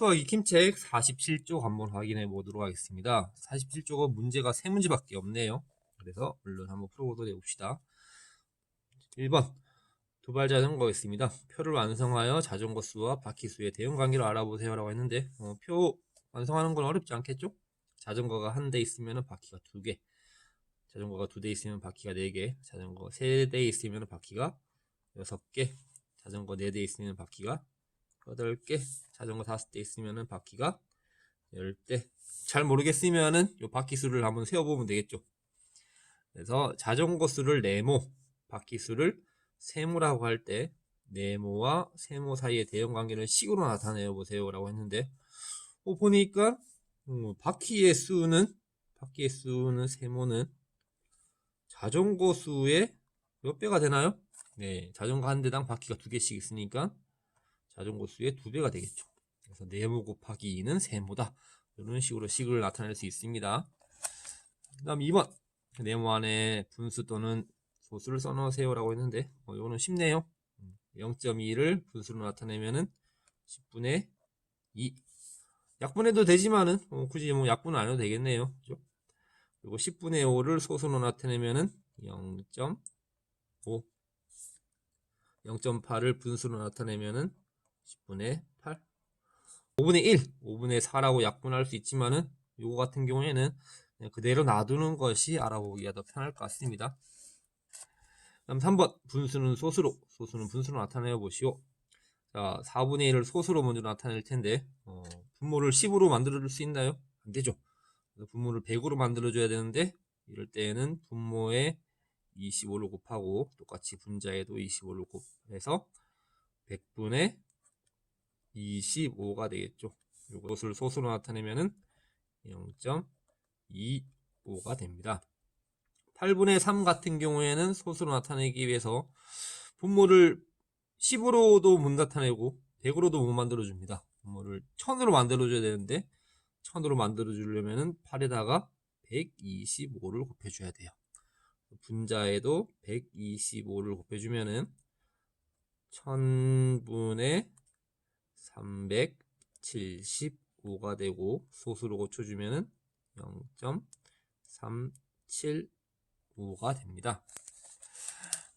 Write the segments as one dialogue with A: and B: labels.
A: 수학 익힘책 47쪽 한번 확인해 보도록 하겠습니다. 47쪽은 문제가 세 문제밖에 없네요. 그래서 얼른 한번 풀어보도록 해봅시다. 1번 두발 자전거 있습니다. 표를 완성하여 자전거 수와 바퀴 수의 대응 관계를 알아보세요 라고 했는데 어, 표 완성하는 건 어렵지 않겠죠? 자전거가 한 대 있으면 바퀴가 두 개, 자전거가 두 대 있으면 바퀴가 네 개, 자전거 세 대 있으면 바퀴가 여섯 개, 자전거 네 대 있으면 바퀴가 8개, 자전거 5대 있으면은 바퀴가 10대. 잘 모르겠으면은 요 바퀴 수를 한번 세어보면 되겠죠. 그래서 자전거 수를 네모, 바퀴 수를 세모라고 할 때 네모와 세모 사이의 대응 관계는 식으로 나타내어 보세요 라고 했는데 어, 보니까 음, 바퀴의 수는 바퀴의 수는 세모는 자전거 수의 몇 배가 되나요? 네, 자전거 한 대당 바퀴가 두 개씩 있으니까 자전거 수의 두 배가 되겠죠. 그래서 네모 곱하기 2는 세모다. 이런 식으로 식을 나타낼 수 있습니다. 그 다음 2번. 네모 안에 분수 또는 소수를 써놓으세요 라고 했는데, 어, 이거는 쉽네요. 0.2를 분수로 나타내면은 10분의 2. 약분해도 되지만은, 어, 굳이 뭐 약분은 안 해도 되겠네요. 그죠? 그리고 10분의 5를 소수로 나타내면은 0.5. 0.8을 분수로 나타내면은 10분의 8. 5분의 1, 5분의 4라고 약분할 수 있지만은 요거 같은 경우에는 그대로 놔두는 것이 알아보기가 더 편할 것 같습니다. 다음 3번 분수는 소수로, 소수는 분수로 나타내어 보시오. 자, 4분의 1을 소수로 먼저 나타낼 텐데 어, 분모를 10으로 만들어 줄 수 있나요? 안 되죠. 그래서 분모를 100으로 만들어 줘야 되는데 이럴 때에는 분모에 25를 곱하고 똑같이 분자에도 25를 곱해서 100분의 25가 되겠죠. 이것을 소수로 나타내면은 0.25가 됩니다. 8분의 3 같은 경우에는 소수로 나타내기 위해서 분모를 10으로도 못 나타내고 100으로도 못 만들어 줍니다. 분모를 1000으로 만들어 줘야 되는데 1000으로 만들어 주려면은 8에다가 125를 곱해 줘야 돼요. 분자에도 125를 곱해 주면은 1000분의 375가 되고 소수로 고쳐주면은 0.375가 됩니다.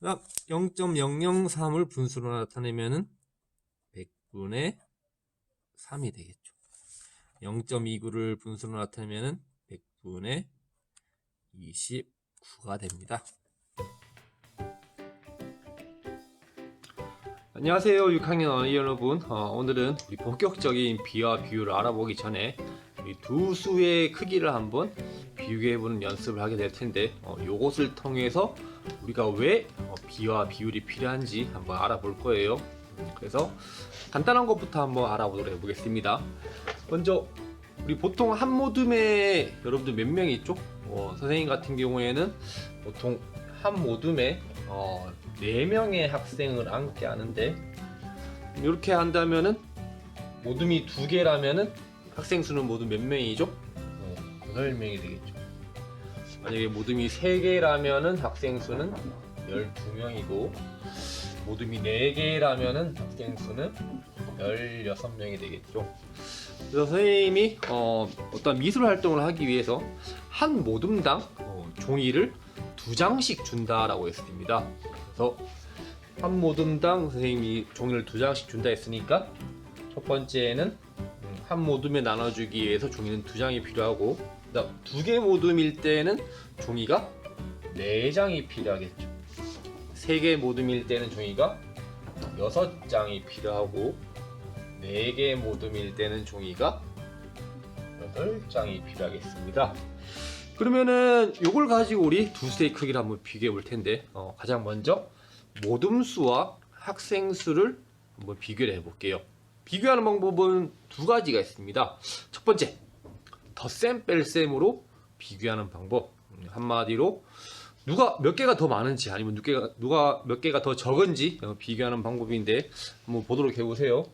A: 0.003을 분수로 나타내면은 100분의 3이 되겠죠. 0.29를 분수로 나타내면은 100분의 29가 됩니다. 안녕하세요 6학년 어린이 여러분. 어, 오늘은 우리 본격적인 비와 비율을 알아보기 전에 우리 두 수의 크기를 한번 비교해 보는 연습을 하게 될 텐데 어, 요것을 통해서 우리가 왜 어, 비와 비율이 필요한지 한번 알아볼 거예요. 그래서 간단한 것부터 한번 알아보도록 해보겠습니다. 먼저 우리 보통 한 모둠에 여러분들 몇 명이 있죠? 어, 선생님 같은 경우에는 보통 한 모둠에 어, 4명의 학생을 앉게 하는데 이렇게 한다면은 모둠이 두 개라면은 학생 수는 모두 몇 명이죠? 어, 8명이 되겠죠. 만약에 모둠이 3개라면은 학생 수는 12명이고 모둠이 4개라면은 학생 수는 16명이 되겠죠. 그래서 선생님이 어, 어떤 미술 활동을 하기 위해서 한 모둠당 어, 종이를 두 장씩 준다라고 했습니다. 그래서 한 모둠당 선생님이 종이를 두 장씩 준다 했으니까 첫 번째는 음, 한 모둠에 나눠주기 위해서 종이는 두 장이 필요하고 두 개 모둠일 때는 종이가 네 장이 필요하겠죠. 세 개 모둠일 때는 종이가 여섯 장이 필요하고 네 개 모둠일 때는 종이가 여덟 장이 필요하겠습니다. 그러면은 이걸 가지고 우리 두 수의 크기를 한번 비교해 볼 텐데 어, 가장 먼저 모둠수와 학생수를 한번 비교를 해 볼게요. 비교하는 방법은 두 가지가 있습니다. 첫 번째, 덧셈 뺄셈으로 비교하는 방법. 음, 한마디로 누가 몇 개가 더 많은지 아니면 누가, 누가 몇 개가 더 적은지 어, 비교하는 방법인데 한번 보도록 해보세요.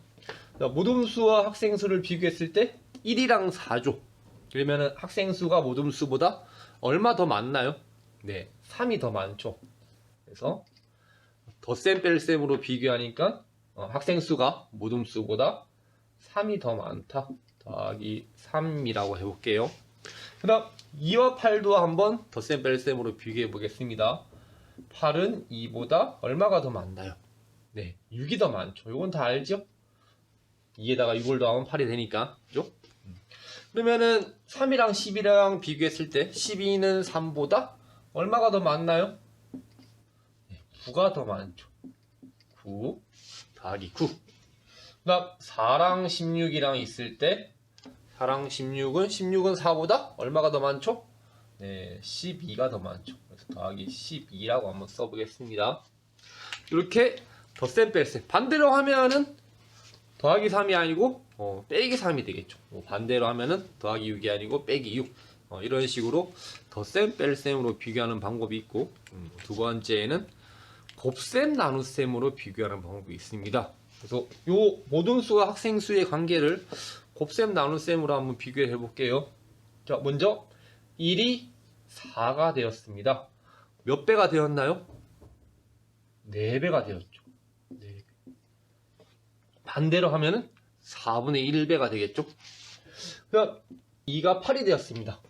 A: 자, 모둠수와 학생수를 비교했을 때 1이랑 4죠. 그러면 학생 수가 모둠 수보다 얼마 더 많나요? 네, 3이 더 많죠. 그래서 덧셈 뺄셈으로 비교하니까 어, 학생 수가 모둠 수보다 3이 더 많다. 더하기 3이라고 해볼게요. 그 다음 2와 8도 한번 덧셈 뺄셈으로 비교해 보겠습니다. 8은 2보다 얼마가 더 많나요? 네, 6이 더 많죠. 이건 다 알죠? 2에다가 6을 더하면 8이 되니까. 그죠? 그러면은 3이랑 10이랑 비교했을 때 12는 3보다 얼마가 더 많나요? 네, 9가 더 많죠. 9 더하기 9. 그다음 4랑 16이랑 있을 때 4랑 16은 16은 4보다 얼마가 더 많죠? 네, 12가 더 많죠. 그래서 더하기 12라고 한번 써보겠습니다. 이렇게 덧셈 뺄셈 반대로 하면은 더하기 3이 아니고 어, 빼기 3이 되겠죠. 뭐 반대로 하면은 더하기 6이 아니고 빼기 6 어, 이런 식으로 덧셈 뺄셈으로 비교하는 방법이 있고 음, 두 번째는 곱셈 나눗셈으로 비교하는 방법이 있습니다. 그래서 요 모든 수와 학생 수의 관계를 곱셈 나눗셈으로 한번 비교해 볼게요. 자, 먼저 1이 4가 되었습니다. 몇 배가 되었나요? 4배가 되었죠. 4배. 반대로 하면은 4분의 1배가 되겠죠. 그럼 2가 8이 되었습니다.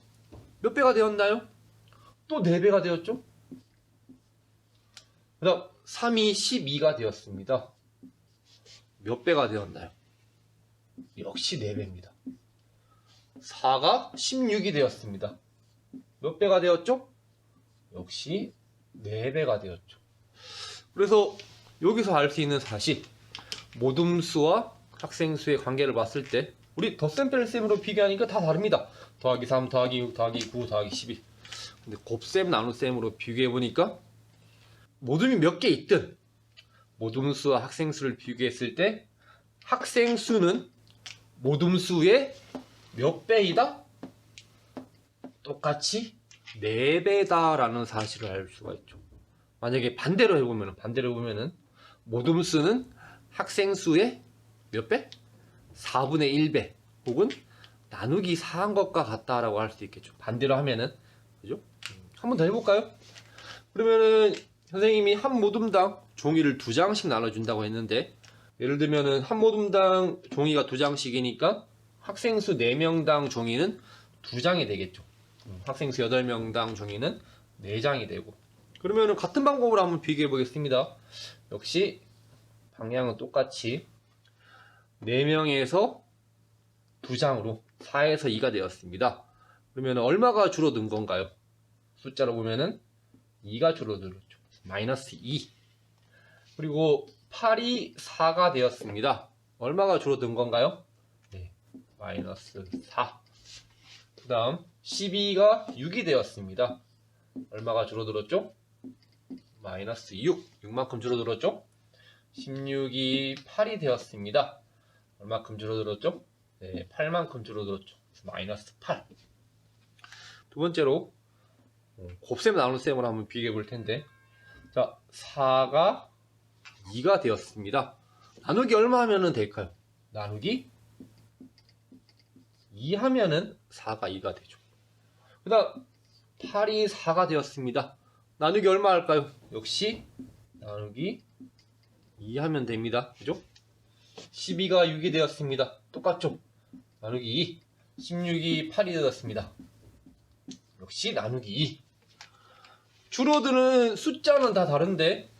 A: 몇 배가 되었나요? 또 4배가 되었죠. 그 다음 3이 12가 되었습니다. 몇 배가 되었나요? 역시 4배입니다. 4가 16이 되었습니다. 몇 배가 되었죠? 역시 4배가 되었죠. 그래서 여기서 알 수 있는 사실 모둠수와 학생수의 관계를 봤을 때 우리 덧셈 뺄셈으로 비교하니까 다 다릅니다. 더하기 3, 더하기 6, 더하기 9, 더하기 12 근데 곱셈 나눗셈으로 비교해 보니까 모둠이 몇 개 있든 모둠수와 학생수를 비교했을 때 학생수는 모둠수의 몇 배이다? 똑같이 4배다 라는 사실을 알 수가 있죠. 만약에 반대로 해보면 반대로 해보면은 모둠수는 학생 수의 몇 배? 4분의 1배 혹은 나누기 4한 것과 같다라고 할 수 있겠죠. 반대로 하면은 그죠? 한번 더 해볼까요? 그러면은 선생님이 한 모둠당 종이를 두 장씩 나눠준다고 했는데 예를 들면은 한 모둠당 종이가 두 장씩이니까 학생 수 4명당 종이는 두 장이 되겠죠. 음, 학생 수 8명당 종이는 4장이 되고 그러면은 같은 방법으로 한번 비교해 보겠습니다. 역시 방향은 똑같이 4명에서 2장으로 4에서 2가 되었습니다. 그러면 얼마가 줄어든 건가요? 숫자로 보면은 2가 줄어들었죠. 마이너스 2. 그리고 8이 4가 되었습니다. 얼마가 줄어든 건가요? 네, 마이너스 4. 그 다음 12가 6이 되었습니다. 얼마가 줄어들었죠? 마이너스 6. 6만큼 줄어들었죠? 16이 8이 되었습니다. 얼마큼 줄어들었죠? 네, 8만큼 줄어들었죠. 마이너스 8. 두 번째로 어, 곱셈 나눗셈을 한번 비교해 볼 텐데 자 4가 2가 되었습니다. 나누기 얼마 하면은 될까요? 나누기 2 하면은 4가 2가 되죠. 그 다음 8이 4가 되었습니다. 나누기 얼마 할까요? 역시 나누기 2 하면 됩니다. 그죠? 12가 6이 되었습니다. 똑같죠? 나누기 2. 16이 8이 되었습니다. 역시 나누기 2. 줄어드는 숫자는 다 다른데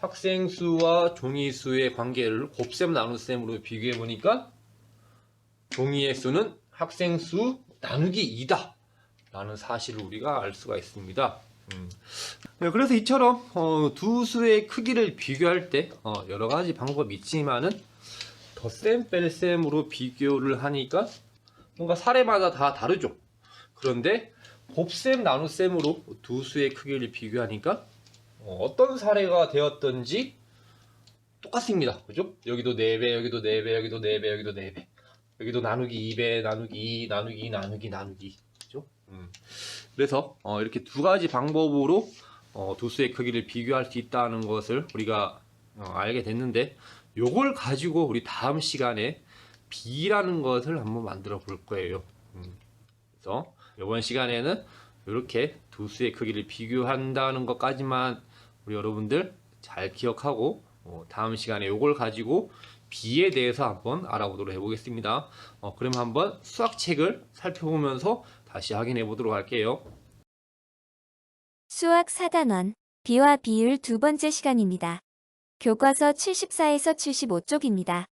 A: 학생 수와 종이 수의 관계를 곱셈 나눗셈으로 비교해 보니까 종이의 수는 학생 수 나누기 2다 라는 사실을 우리가 알 수가 있습니다. 음. 네, 그래서 이처럼 어, 두 수의 크기를 비교할 때 어, 여러 가지 방법이 있지만은 덧셈 뺄셈으로 비교를 하니까 뭔가 사례마다 다 다르죠. 그런데 곱셈 나눗셈으로 두 수의 크기를 비교하니까 어, 어떤 사례가 되었던지 똑같습니다. 그죠? 여기도 4배, 여기도 4배, 여기도 4배, 여기도 4배. 여기도 나누기 2배, 나누기 2, 나누기 2, 나누기, 나누기. 음. 그래서 어, 이렇게 두 가지 방법으로 어, 두 수의 크기를 비교할 수 있다는 것을 우리가 어, 알게 됐는데 요걸 가지고 우리 다음 시간에 B라는 것을 한번 만들어 볼 거예요. 음. 그래서 이번 시간에는 이렇게 두 수의 크기를 비교한다는 것까지만 우리 여러분들 잘 기억하고 어, 다음 시간에 이걸 가지고 B에 대해서 한번 알아보도록 해보겠습니다. 어, 그럼 한번 수학책을 살펴보면서 다시 확인해 보도록 할게요.
B: 수학 4단원 비와 비율 두 번째 시간입니다. 교과서 74에서 75쪽입니다.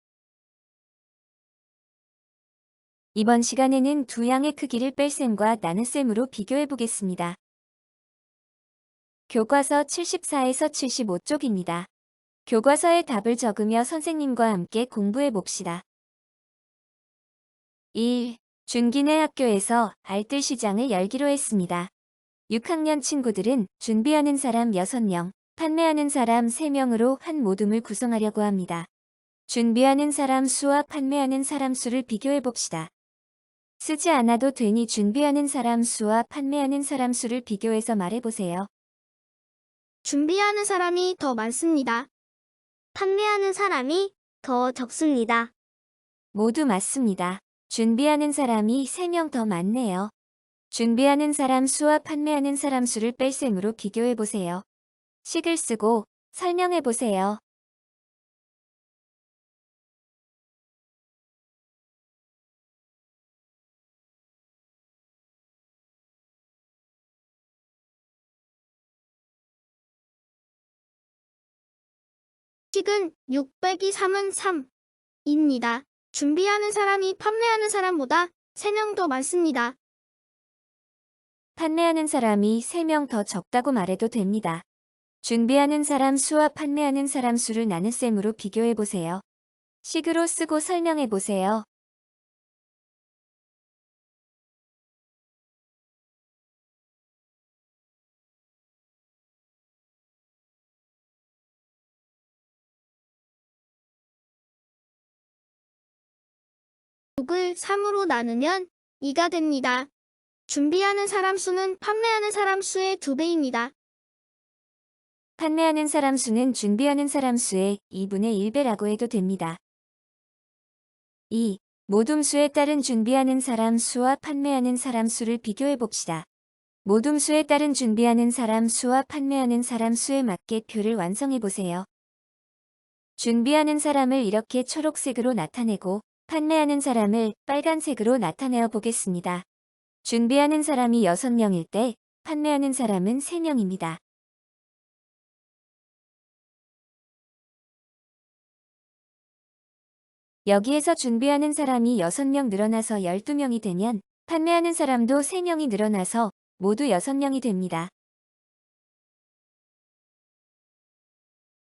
B: 이번 시간에는 두 양의 크기를 뺄셈과 나눗셈으로 비교해 보겠습니다. 교과서 74에서 75쪽입니다. 교과서의 답을 적으며 선생님과 함께 공부해 봅시다. 1. 준기네 학교에서 알뜰 시장을 열기로 했습니다. 6학년 친구들은 준비하는 사람 6명, 판매하는 사람 3명으로 한 모둠을 구성하려고 합니다. 준비하는 사람 수와 판매하는 사람 수를 비교해 봅시다. 쓰지 않아도 되니 준비하는 사람 수와 판매하는 사람 수를 비교해서 말해보세요.
C: 준비하는 사람이 더 많습니다. 판매하는 사람이 더 적습니다.
B: 모두 맞습니다. 준비하는 사람이 3명 더 많네요. 준비하는 사람 수와 판매하는 사람 수를 뺄셈으로 비교해 보세요. 식을 쓰고 설명해 보세요.
C: 식은 6 빼기 3은 3입니다. 준비하는 사람이 판매하는 사람보다 3명 더 많습니다.
B: 판매하는 사람이 3명 더 적다고 말해도 됩니다. 준비하는 사람 수와 판매하는 사람 수를 나눗셈으로 비교해 보세요. 식으로 쓰고 설명해 보세요.
C: 을 3으로 나누면 2가 됩니다. 준비하는 사람 수는 판매하는 사람 수의 2배입니다.
B: 판매하는 사람 수는 준비하는 사람 수의 2분의 1배라고 해도 됩니다. 2. 모둠수에 따른 준비하는 사람 수와 판매하는 사람 수를 비교해 봅시다. 모둠수에 따른 준비하는 사람 수와 판매하는 사람 수에 맞게 표를 완성해 보세요. 준비하는 사람을 이렇게 초록색으로 나타내고 판매하는 사람을 빨간색으로 나타내어 보겠습니다. 준비하는 사람이 6명일 때 판매하는 사람은 3명입니다. 여기에서 준비하는 사람이 6명 늘어나서 12명이 되면 판매하는 사람도 3명이 늘어나서 모두 6명이 됩니다.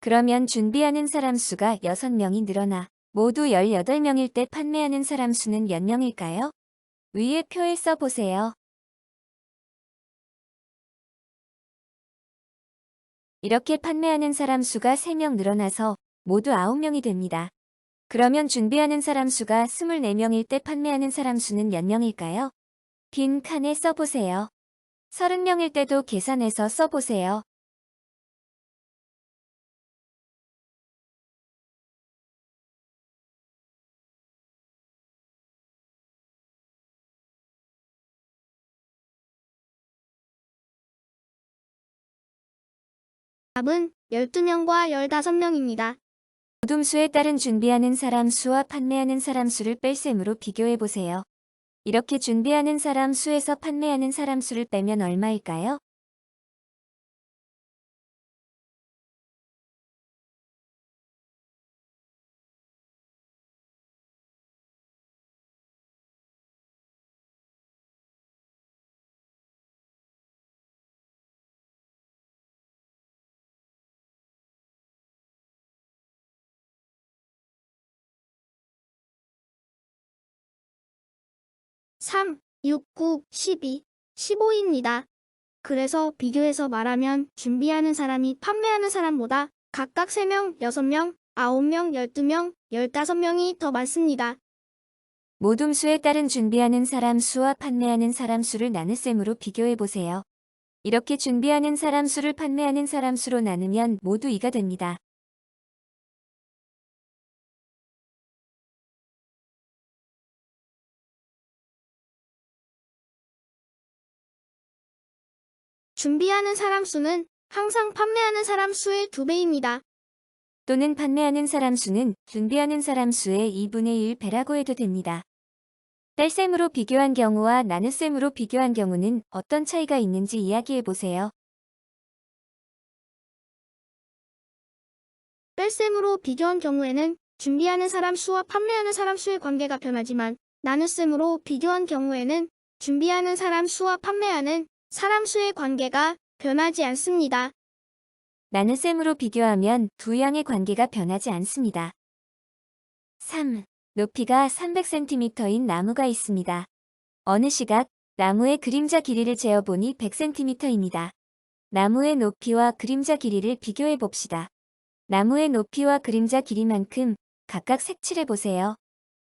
B: 그러면 준비하는 사람 수가 6명이 늘어나 모두 18명일 때 판매하는 사람 수는 몇 명일까요? 위에 표에 써보세요. 이렇게 판매하는 사람 수가 3명 늘어나서 모두 9명이 됩니다. 그러면 준비하는 사람 수가 24명일 때 판매하는 사람 수는 몇 명일까요? 빈 칸에 써보세요. 30명일 때도 계산해서 써보세요.
C: 답은 12명과 15명입니다.
B: 모둠수에 따른 준비하는 사람 수와 판매하는 사람 수를 뺄셈으로 비교해 보세요. 이렇게 준비하는 사람 수에서 판매하는 사람 수를 빼면 얼마일까요?
C: 삼, 6, 9, 12, 15입니다. 그래서 비교해서 말하면 준비하는 사람이 판매하는 사람보다 각각 3명, 6명, 9명, 12명, 15명이 더 많습니다.
B: 모둠수에 따른 준비하는 사람 수와 판매하는 사람 수를 나눗셈으로 비교해 보세요. 이렇게 준비하는 사람 수를 판매하는 사람 수로 나누면 모두 2가 됩니다.
C: 준비하는 사람 수는 항상 판매하는 사람 수의 2배입니다.
B: 또는 판매하는 사람 수는 준비하는 사람 수의 2분의 1배라고 해도 됩니다. 뺄셈으로 비교한 경우와 나눗셈으로 비교한 경우는 어떤 차이가 있는지 이야기해 보세요.
C: 뺄셈으로 비교한 경우에는 준비하는 사람 수와 판매하는 사람 수의 관계가 변하지만 나눗셈으로 비교한 경우에는 준비하는 사람 수와 판매하는 사람 수의 관계가 변하지 않습니다.
B: 나눗셈으로 비교하면 두 양의 관계가 변하지 않습니다. 3. 높이가 300cm인 나무가 있습니다. 어느 시각 나무의 그림자 길이를 재어보니 100cm입니다. 나무의 높이와 그림자 길이를 비교해 봅시다. 나무의 높이와 그림자 길이만큼 각각 색칠해 보세요.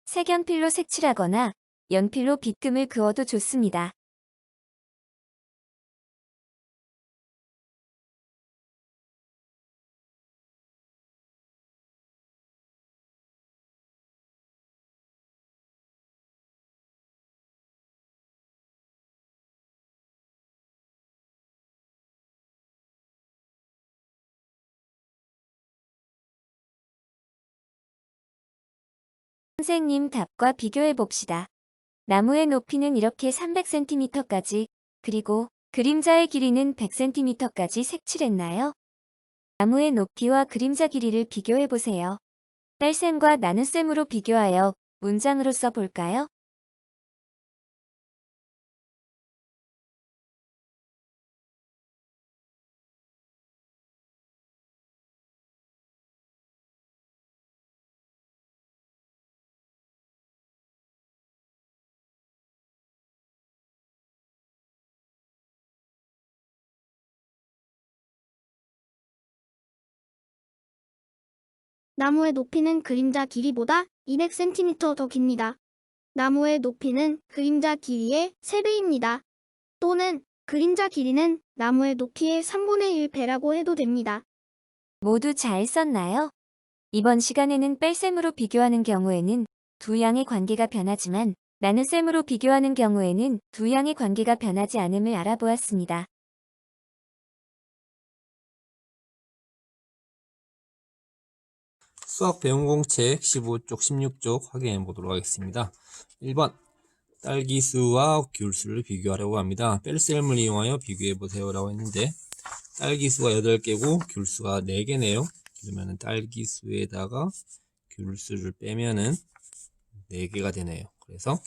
B: 색연필로 색칠하거나 연필로 빗금을 그어도 좋습니다. 선생님 답과 비교해 봅시다. 나무의 높이는 이렇게 300cm까지, 그리고 그림자의 길이는 100cm까지 색칠했나요? 나무의 높이와 그림자 길이를 비교해 보세요. 뺄셈과 나눗셈으로 비교하여 문장으로 써볼까요?
C: 나무의 높이는 그림자 길이보다 200cm 더 깁니다. 나무의 높이는 그림자 길이의 3배입니다. 또는 그림자 길이는 나무의 높이의 3분의 1배라고 해도 됩니다.
B: 모두 잘 썼나요? 이번 시간에는 뺄셈으로 비교하는 경우에는 두 양의 관계가 변하지만 나눗셈으로 비교하는 경우에는 두 양의 관계가 변하지 않음을 알아보았습니다.
A: 수학 배운 공책 15쪽 16쪽 확인해 보도록 하겠습니다. 1번 딸기수와 귤수를 비교하려고 합니다. 뺄셈을 이용하여 비교해 보세요 라고 했는데 딸기수가 8개고 귤수가 4개네요. 그러면 딸기수에다가 귤수를 빼면은 4개가 되네요. 그래서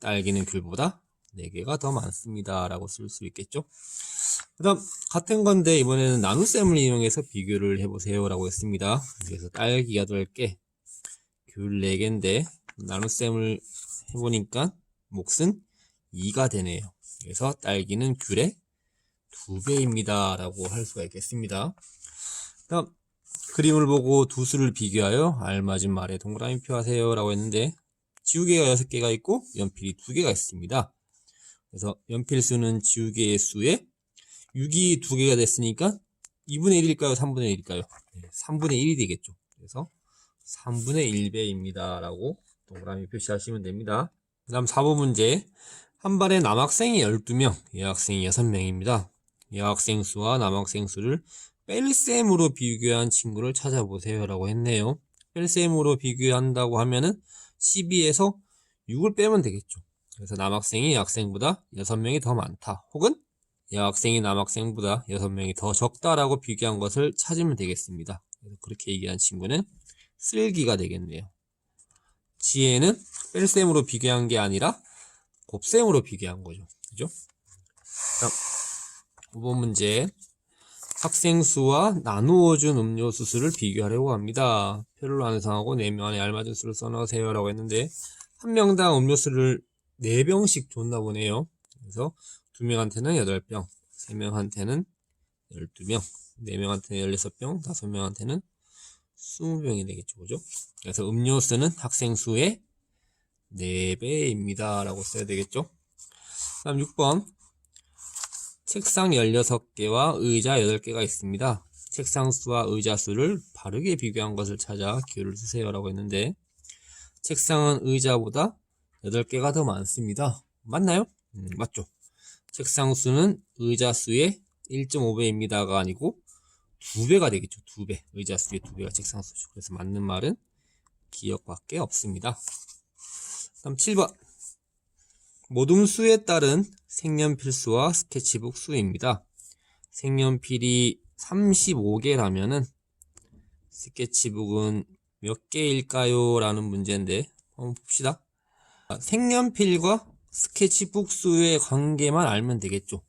A: 딸기는 귤보다 4개가 더 많습니다. 라고 쓸 수 있겠죠. 그 다음 같은 건데 이번에는 나눗셈을 이용해서 비교를 해보세요 라고 했습니다. 그래서 딸기 8개, 귤 4개인데 나눗셈을 해보니까 몫은 2가 되네요. 그래서 딸기는 귤의 2배입니다 라고 할 수가 있겠습니다. 다음 그림을 보고 두 수를 비교하여 알맞은 말에 동그라미 표하세요 라고 했는데 지우개가 6개가 있고 연필이 2개가 있습니다. 그래서 연필 수는 지우개의 수에 6이 2개가 됐으니까 2분의 1일까요? 3분의 1일까요? 3분의 1이 되겠죠. 그래서 3분의 1배입니다. 라고 동그라미 표시하시면 됩니다. 그 다음 4번 문제. 한 반에 남학생이 12명, 여학생이 6명입니다. 여학생 수와 남학생 수를 뺄셈으로 비교한 친구를 찾아보세요. 라고 했네요. 뺄셈으로 비교한다고 하면은 12에서 6을 빼면 되겠죠. 그래서 남학생이 여학생보다 6명이 더 많다. 혹은 여학생이 남학생보다 6명이 더 적다라고 비교한 것을 찾으면 되겠습니다. 그렇게 얘기한 친구는 쓸기가 되겠네요. 지혜는 뺄셈으로 비교한 게 아니라 곱셈으로 비교한 거죠. 그죠? 다음 5번 문제. 학생 수와 나누어 준 음료 수 수를 비교하려고 합니다. 표를 완성하고 4명 안에 알맞은 수를 써넣으세요 라고 했는데 한 명당 음료수를 4병씩 줬나 보네요. 그래서 2명한테는 8병, 3명한테는 12병, 4명한테는 16병, 5명한테는 20병이 되겠죠. 그죠? 그래서 음료수는 학생 수의 4배입니다. 라고 써야 되겠죠. 다음 6번. 책상 16개와 의자 8개가 있습니다. 책상 수와 의자 수를 바르게 비교한 것을 찾아 기호를 쓰세요. 라고 했는데, 책상은 의자보다 8개가 더 많습니다. 맞나요? 음, 맞죠. 책상 수는 의자 수의 1.5배입니다가 아니고 두 배가 되겠죠. 두 배. 의자 수의 두 배가 책상 수죠. 그래서 맞는 말은 기억밖에 없습니다. 다음 7번. 모든 수에 따른 색연필수와 스케치북 수입니다. 색연필이 35개라면은 스케치북은 몇 개일까요? 라는 문제인데 한번 봅시다. 색연필과 스케치북 수의 관계만 알면 되겠죠.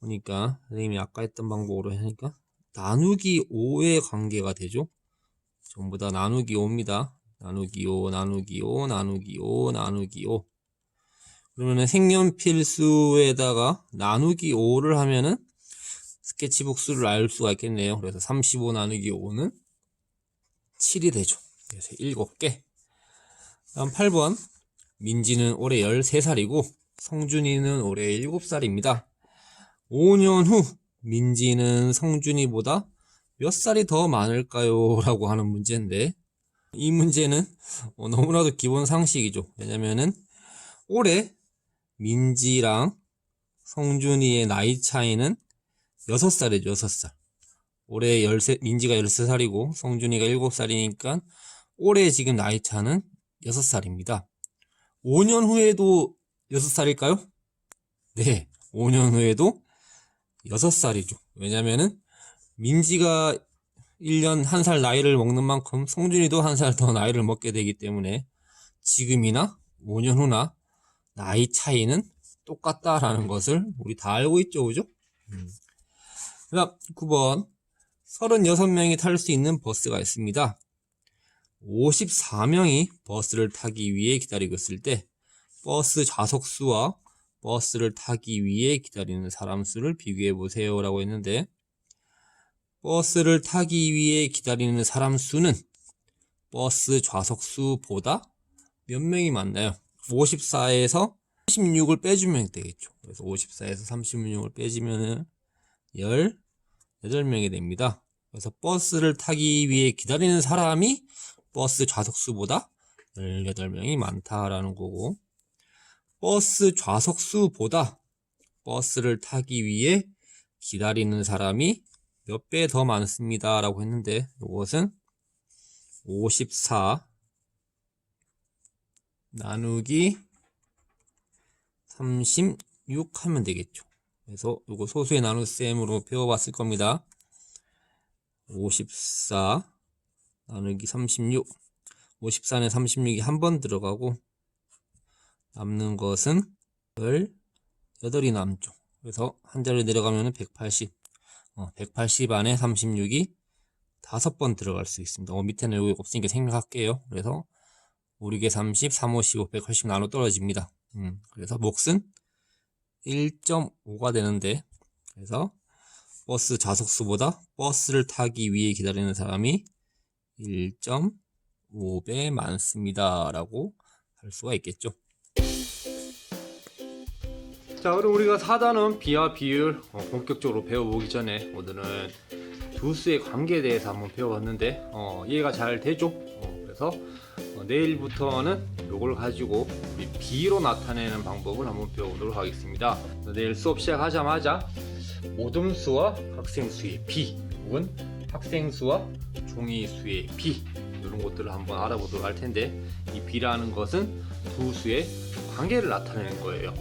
A: 보니까 선생님이 아까 했던 방법으로 하니까 나누기 5의 관계가 되죠. 전부 다 나누기 5입니다. 나누기 5, 나누기 5, 나누기 5, 나누기 5. 그러면은 색연필 수에다가 나누기 5를 하면은 스케치북 수를 알 수가 있겠네요. 그래서 35 나누기 5는 7이 되죠. 그래서 7개. 다음 8번. 민지는 올해 13살이고 성준이는 올해 7살입니다. 5년 후 민지는 성준이보다 몇 살이 더 많을까요? 라고 하는 문제인데 이 문제는 어, 너무나도 기본 상식이죠. 왜냐면은 올해 민지랑 성준이의 나이 차이는 6살이죠. 6살. 올해 13, 민지가 13살이고 성준이가 7살이니까 올해 지금 나이 차는 6살입니다. 5년 후에도 6살일까요? 네. 5년 후에도 6살이죠. 왜냐면은 민지가 1년 1살 나이를 먹는 만큼 성준이도 1살 더 나이를 먹게 되기 때문에 지금이나 5년 후나 나이 차이는 똑같다라는 것을 우리 다 알고 있죠. 그죠? 음. 그 다음 9번 36명이 탈 수 있는 버스가 있습니다. 54명이 버스를 타기 위해 기다리고 있을 때 버스 좌석 수와 버스를 타기 위해 기다리는 사람 수를 비교해 보세요 라고 했는데 버스를 타기 위해 기다리는 사람 수는 버스 좌석 수보다 몇 명이 많나요? 54에서 36을 빼주면 되겠죠. 그래서 54에서 36을 빼주면은 18명이 됩니다. 그래서 버스를 타기 위해 기다리는 사람이 버스 좌석 수보다 18명이 많다라는 거고 버스 좌석 수보다 버스를 타기 위해 기다리는 사람이 몇 배 더 많습니다. 라고 했는데 이것은 54 나누기 36 하면 되겠죠. 그래서 이거 소수의 나눗셈으로 배워봤을 겁니다. 54 나누기 36 54는 36이 한 번 들어가고 남는 것은 18이 남죠. 그래서 한 자리 내려가면 180 어, 180 안에 36이 다섯 번 들어갈 수 있습니다. 어, 밑에는 여기 없으니까 생략할게요. 그래서 5, 6에 30, 3, 5, 15, 180 나눠 떨어집니다. 음, 그래서 몫은 1.5가 되는데 그래서 버스 좌석수보다 버스를 타기 위해 기다리는 사람이 1.5배 많습니다. 라고 할 수가 있겠죠. 자, 그럼 우리가 사단원 비와 비율 어, 본격적으로 배워보기 전에 오늘은 두 수의 관계에 대해서 한번 배워봤는데 어, 이해가 잘 되죠? 어, 그래서 어, 내일부터는 이걸 가지고 비로 나타내는 방법을 한번 배워보도록 하겠습니다. 내일 수업 시작하자마자 모듬수와 학생수의 비 혹은 학생수와 종이 수의 비 이런 것들을 한번 알아보도록 할 텐데 이 비라는 것은 두 수의 관계를 나타내는 거예요.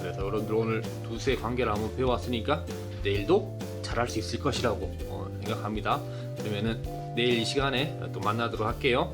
A: 그래서 여러분들 오늘 두 수의 관계를 한번 배워왔으니까 내일도 잘할 수 있을 것이라고 어, 생각합니다. 그러면은 내일 이 시간에 또 만나도록 할게요.